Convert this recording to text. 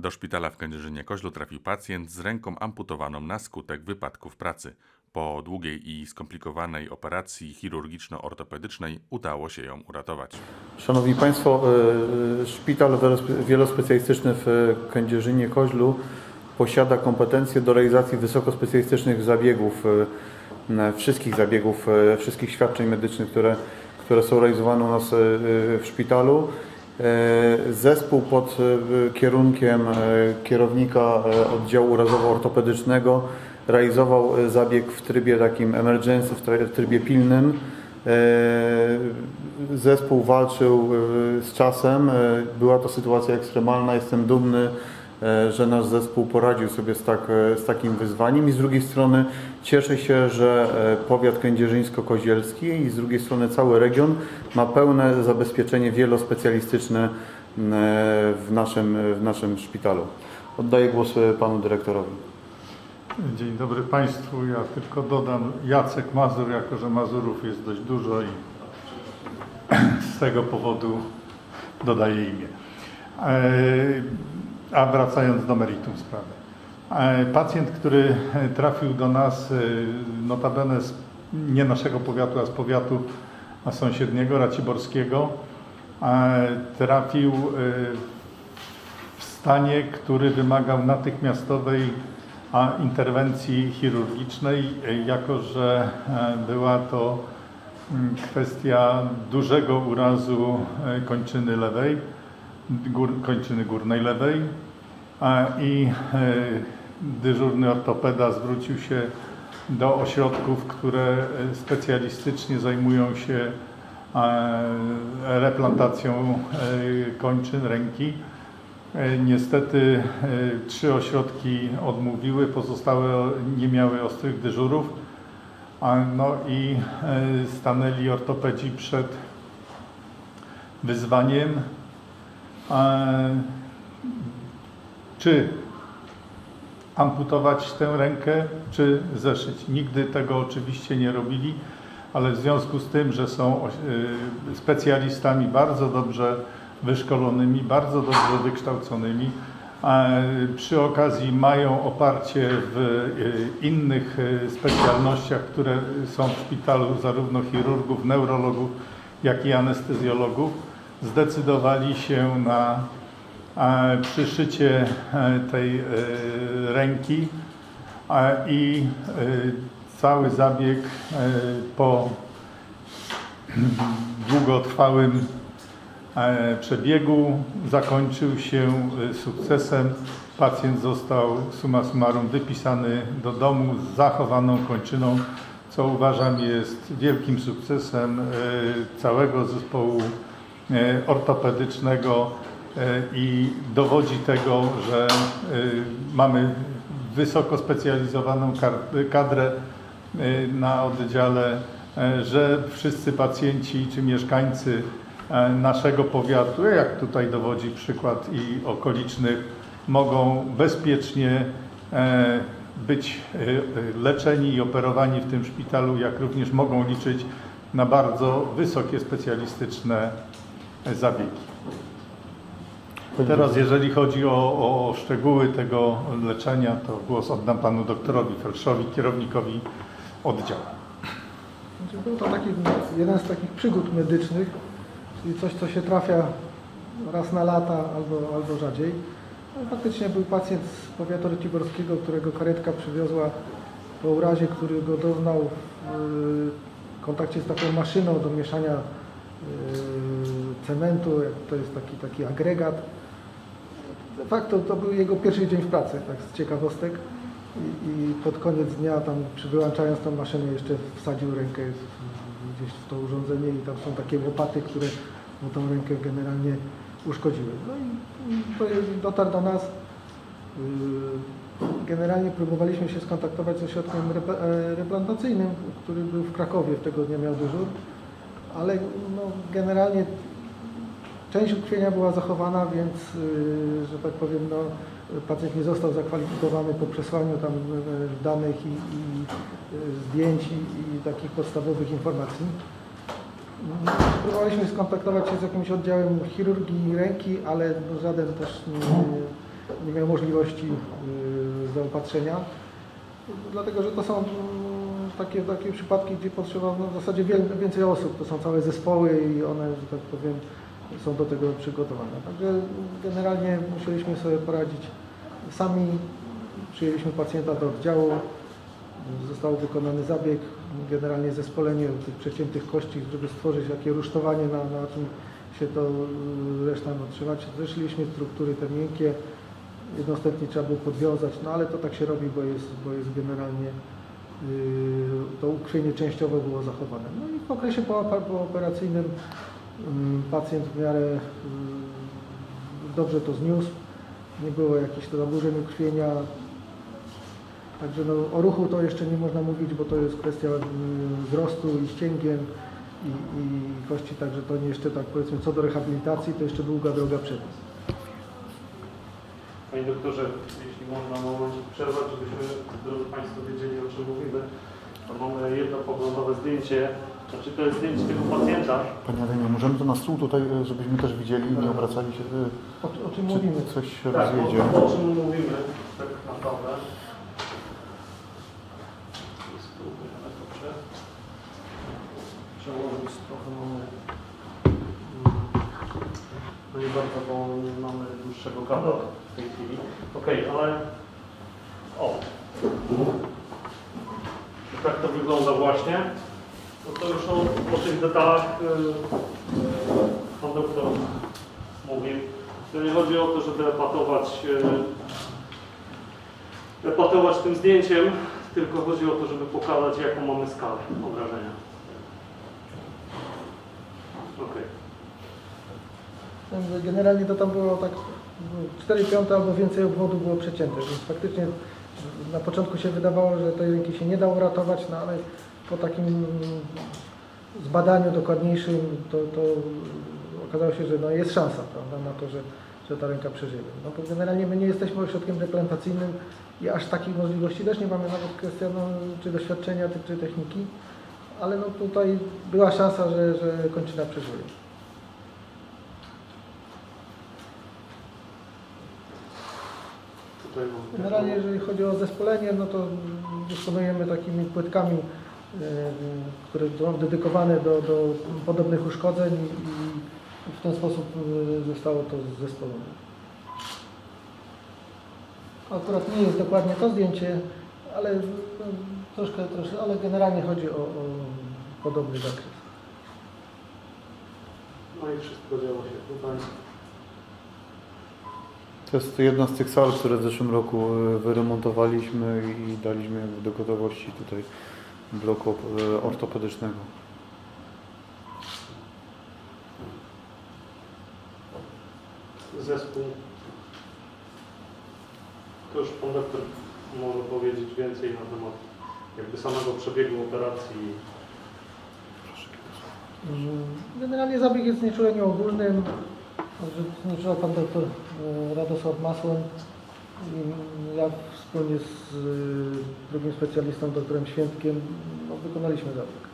Do szpitala w Kędzierzynie-Koźlu trafił pacjent z ręką amputowaną na skutek wypadku w pracy. Po długiej i skomplikowanej operacji chirurgiczno-ortopedycznej udało się ją uratować. Szanowni Państwo, e, Szpital Wielospe- Wielospecjalistyczny w Kędzierzynie-Koźlu posiada kompetencje do realizacji wysokospecjalistycznych zabiegów, e, wszystkich zabiegów, e, wszystkich świadczeń medycznych, które, które są realizowane u nas e, w szpitalu. E, Zespół pod e, kierunkiem e, kierownika oddziału urazowo-ortopedycznego realizował zabieg w trybie takim emergency, w trybie pilnym. Zespół walczył z czasem. Była to sytuacja ekstremalna. Jestem dumny, że nasz zespół poradził sobie z, tak, e, z takim wyzwaniem i z drugiej strony cieszę się, że e, powiat kędzierzyńsko-kozielski i z drugiej strony cały region ma pełne zabezpieczenie wielospecjalistyczne e, w naszym, w naszym szpitalu. Oddaję głos e, panu dyrektorowi. Dzień dobry Państwu. Ja tylko dodam Jacek Mazur, jako że Mazurów jest dość dużo i z tego powodu dodaję imię. E, A wracając do meritum sprawy. E, Pacjent, który trafił do nas, e, notabene z nie naszego powiatu, a z powiatu sąsiedniego, Raciborskiego, e, trafił e, w stanie, który wymagał natychmiastowej interwencji chirurgicznej, e, jako że e, była to mm, kwestia dużego urazu e, kończyny lewej, gór, kończyny górnej lewej a, i e, dyżurny ortopeda zwrócił się do ośrodków, które e, specjalistycznie zajmują się e, replantacją kończyn ręki. Niestety trzy ośrodki odmówiły, pozostałe nie miały ostrych dyżurów. No i stanęli ortopedzi przed wyzwaniem, czy amputować tę rękę, czy zeszyć. Nigdy tego oczywiście nie robili, ale w związku z tym, że są e, specjalistami bardzo dobrze wyszkolonymi, bardzo dobrze wykształconymi, przy okazji mają oparcie w e, innych e, specjalnościach, które są w szpitalu, zarówno chirurgów, neurologów, jak i anestezjologów, zdecydowali się na e, przyszycie e, tej e, ręki i cały zabieg po długotrwałym przebiegu zakończył się sukcesem. Pacjent został summa summarum wypisany do domu z zachowaną kończyną, co uważam jest wielkim sukcesem całego zespołu ortopedycznego e, i dowodzi tego, że e, mamy wysoko specjalizowaną kadrę e, na oddziale, e, że wszyscy pacjenci czy mieszkańcy e, naszego powiatu, jak tutaj dowodzi przykład i okolicznych, mogą bezpiecznie e, być e, e, leczeni i operowani w tym szpitalu, jak również mogą liczyć na bardzo wysokie specjalistyczne e, zabiegi. Teraz jeżeli chodzi o, o szczegóły tego leczenia, to głos oddam panu doktorowi Felszowi, kierownikowi oddziału. Znaczy, Był to taki, jeden z takich przygód medycznych, czyli coś, co się trafia raz na lata albo, albo rzadziej. Faktycznie był pacjent z powiatu Raciborskiego, którego karetka przywiozła po urazie, który go doznał w kontakcie z taką maszyną do mieszania y, cementu. To jest taki, taki agregat. De facto to był jego pierwszy dzień w pracy, tak z ciekawostek. I, I pod koniec dnia tam przy wyłączając tą maszynę jeszcze wsadził rękę gdzieś w to urządzenie i tam są takie łopaty, które mu tą rękę generalnie uszkodziły. No i, dotarł do nas. Yy, Generalnie próbowaliśmy się skontaktować z ośrodkiem rep- e, replantacyjnym, który był w Krakowie, w tego dnia miał dyżur, ale no, generalnie Część ukrwienia była zachowana, więc, y, że tak powiem, no, pacjent nie został zakwalifikowany po przesłaniu tam y, danych i, i y, zdjęć i, i takich podstawowych informacji. Próbowaliśmy skontaktować się z jakimś oddziałem chirurgii ręki, ale no, żaden też nie, nie miał możliwości y, zaopatrzenia. Dlatego, że to są mm, takie, takie przypadki, gdzie potrzeba no, w zasadzie więcej osób. To są całe zespoły i one, że tak powiem, są do tego przygotowane. Także generalnie musieliśmy sobie poradzić sami. Przyjęliśmy pacjenta do oddziału, został wykonany zabieg, generalnie zespolenie tych przeciętych kości, żeby stworzyć takie rusztowanie, na, na czym się to y, reszta ma trzymać. Zeszliśmy struktury te miękkie, jednostępnie trzeba było podwiązać, no ale to tak się robi, bo jest, bo jest generalnie yy, to ukrwienie częściowo było zachowane. No i w okresie pooperacyjnym ym, pacjent w miarę yy, dobrze to zniósł, nie było jakichś zaburzeń ukrwienia, Także no, o ruchu to jeszcze nie można mówić, bo to jest kwestia y, wzrostu i ścięgien i, i kości, także to nie jeszcze tak powiedzmy co do rehabilitacji, to jeszcze długa droga przed. Nas. Panie doktorze, jeśli można moment przerwać, żebyśmy, drodzy Państwo, wiedzieli o czym mówimy, mamy jedno poglądowe zdjęcie, znaczy to jest zdjęcie tego pacjenta. Panie Ademie, możemy to na stół tutaj, e, żebyśmy też widzieli i nie obracali się, e, O, o czym czy mówimy? coś się Tak, rozjedzie. o, o czym mówimy tak naprawdę. Przełożyć trochę mamy... No nie bardzo, bo nie mamy dłuższego kabla w tej chwili. Okej, ale... O! Tak to wygląda właśnie. No to już o, o tych detalach yy, pan doktor mówił. To nie chodzi o to, żeby epatować, e, epatować tym zdjęciem, tylko chodzi o to, żeby pokazać, jaką mamy skalę obrażenia. Okej. Generalnie to tam było tak 4 piąte albo więcej obwodu było przecięte, więc faktycznie na początku się wydawało, że tej ręki się nie da uratować, no ale po takim zbadaniu dokładniejszym to, to okazało się, że no jest szansa prawda, na to, że, że ta ręka przeżyje. No bo generalnie my nie jesteśmy ośrodkiem replantacyjnym i aż takich możliwości też nie mamy, nawet kwestia no, czy doświadczenia, czy techniki, ale no tutaj była szansa, że, że kończyna przeżyje. Generalnie jeżeli chodzi o zespolenie, no to dysponujemy takimi płytkami, które są dedykowane do, do podobnych uszkodzeń i w ten sposób e, zostało to zespolone. Akurat nie jest dokładnie to zdjęcie, ale no, troszkę, troszkę, ale generalnie chodzi o, o podobny zakres. No i wszystko działo się tutaj. To jest jedna z tych sal, które w zeszłym roku e, wyremontowaliśmy i daliśmy do gotowości tutaj bloku e, ortopedycznego. Zespół. To już pan doktor może powiedzieć więcej na temat jakby samego przebiegu operacji. Generalnie zabieg jest znieczuleniu ogólnym. Znieczulał pan doktor e, Radosław Masłem. I Ja wspólnie z e, drugim specjalistą, doktorem Świętkiem, no, wykonaliśmy zabieg.